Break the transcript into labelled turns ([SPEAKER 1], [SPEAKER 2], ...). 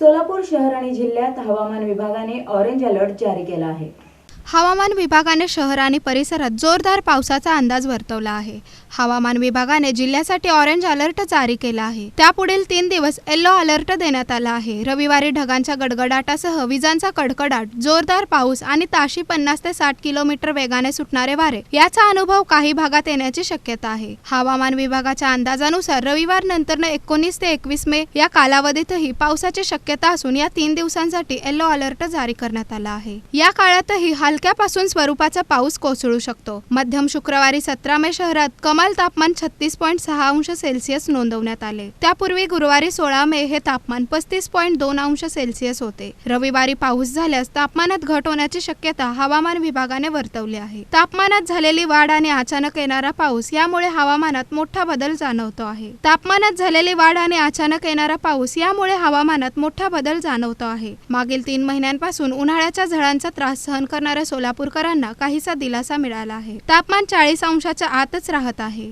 [SPEAKER 1] सोलापूर शहर आणि जिल्ह्यात हवामान विभागाने ऑरेंज अलर्ट जारी केला आहे.
[SPEAKER 2] हवामान विभागाने शहर आणि परिसरात जोरदार पावसाचा अंदाज वर्तवला आहे. हवामान विभागाने जिल्ह्यासाठी ऑरेंज अलर्ट जारी केला आहे. त्यापुढील तीन दिवस येल्लो अलर्ट देण्यात आला आहे. रविवारी ढगांच्या गडगडाटासह विजांचा कडकडाट जोरदार पाऊस आणि ताशी पन्नास ते साठ किलोमीटर वेगाने सुटणारे वारे याचा अनुभव काही भागात येण्याची शक्यता आहे. हवामान विभागाच्या अंदाजानुसार रविवार नंतर एकोणीस ते एकवीस मे या कालावधीतही पावसाची शक्यता असून या तीन दिवसांसाठी येल्लो अलर्ट जारी करण्यात आला आहे. या काळातही हा हलक्यापासून स्वरूपाचा पाऊस कोसळू शकतो. मध्यम शुक्रवारी सतरा मे शहरात कमाल तापमान छत्तीस पॉईंट सहा अंश सेल्सिअस नोंदवण्यात आले. त्यापूर्वी गुरुवारी सोळा मे हे तापमान पस्तीस पॉईंट दोन अंश सेल्सिअस होते. रविवारी पाऊस झाल्यास तापमानात घट होण्याची शक्यता हवामान विभागाने वर्तवली आहे. तापमानात झालेली वाढ आणि अचानक येणारा पाऊस यामुळे हवामानात मोठा बदल जाणवतो आहे. तापमानात झालेली वाढ आणि अचानक येणारा पाऊस यामुळे हवामानात मोठा बदल जाणवतो आहे. मागील तीन महिन्यांपासून उन्हाळ्याच्या झळांचा त्रास सहन करणारा सोलापूरकरांना काहीसा दिलासा मिळाला आहे. तापमान चाळीस अंशाच्या आतच राहत आहे.